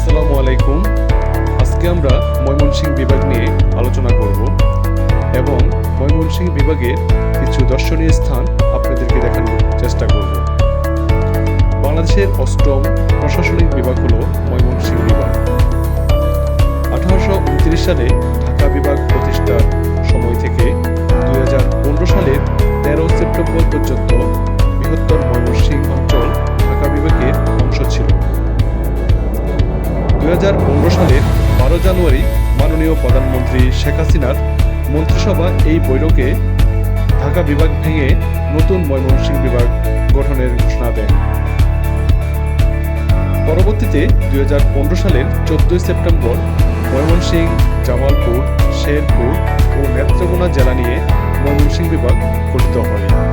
আসসালামু আলাইকুম। আজকে আমরা ময়মনসিংহ বিভাগ নিয়ে আলোচনা করব এবং ময়মনসিংহ বিভাগের কিছু দর্শনীয় স্থান আপনাদেরকে দেখানোর চেষ্টা করব। বাংলাদেশের অষ্টম প্রশাসনিক বিভাগ হল ময়মনসিংহ বিভাগ। আঠারোশো উনত্রিশ সালে ঢাকা বিভাগ প্রতিষ্ঠার সালের বারো জানুয়ারি মাননীয় প্রধানমন্ত্রী শেখ হাসিনার মন্ত্রিসভা এই বৈঠকে ঢাকা বিভাগ ভেঙে নতুন ময়মনসিংহ বিভাগ গঠনের ঘোষণা দেন পরবর্তীতে দুই হাজার পনেরো সালের চোদ্দই সেপ্টেম্বর ময়মনসিংহ, জামালপুর, শেরপুর ও নেত্রকোনা জেলা নিয়ে ময়মনসিংহ বিভাগ গঠিত হয়।